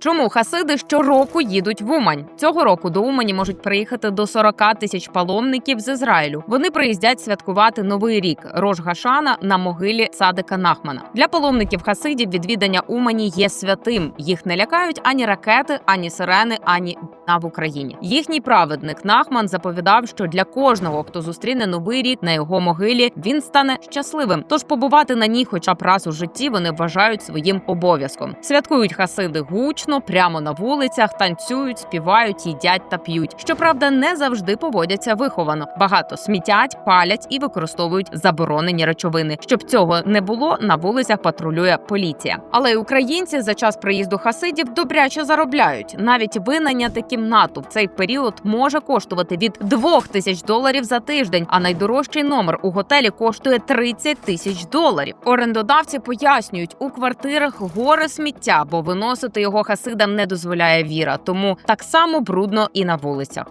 Чому хасиди щороку їдуть в Умань? Цього року до Умані можуть приїхати до 40 тисяч паломників з Ізраїлю. Вони приїздять святкувати новий рік Рож Гашана на могилі Садика Нахмана. Для паломників хасидів відвідання Умані є святим. Їх не лякають ані ракети, ані сирени, ані в Україні. Їхній праведник Нахман заповідав, що для кожного, хто зустріне новий рік на його могилі, він стане щасливим. Тож побувати на ній, хоча б раз у житті, вони вважають своїм обов'язком. Святкують хасиди гучно, прямо на вулицях, танцюють, співають, їдять та п'ють. Щоправда, не завжди поводяться виховано. Багато смітять, палять і використовують заборонені речовини. Щоб цього не було, на вулицях патрулює поліція. Але й українці за час приїзду хасидів добряче заробляють. Навіть винайняти кімнату в цей період може коштувати від 2 тисяч доларів за тиждень. А найдорожчий номер у готелі коштує 30 тисяч доларів. Орендодавці пояснюють, у квартирах горе сміття, бо виносити його хасидам не дозволяє віра. Тому так само брудно і на вулицях.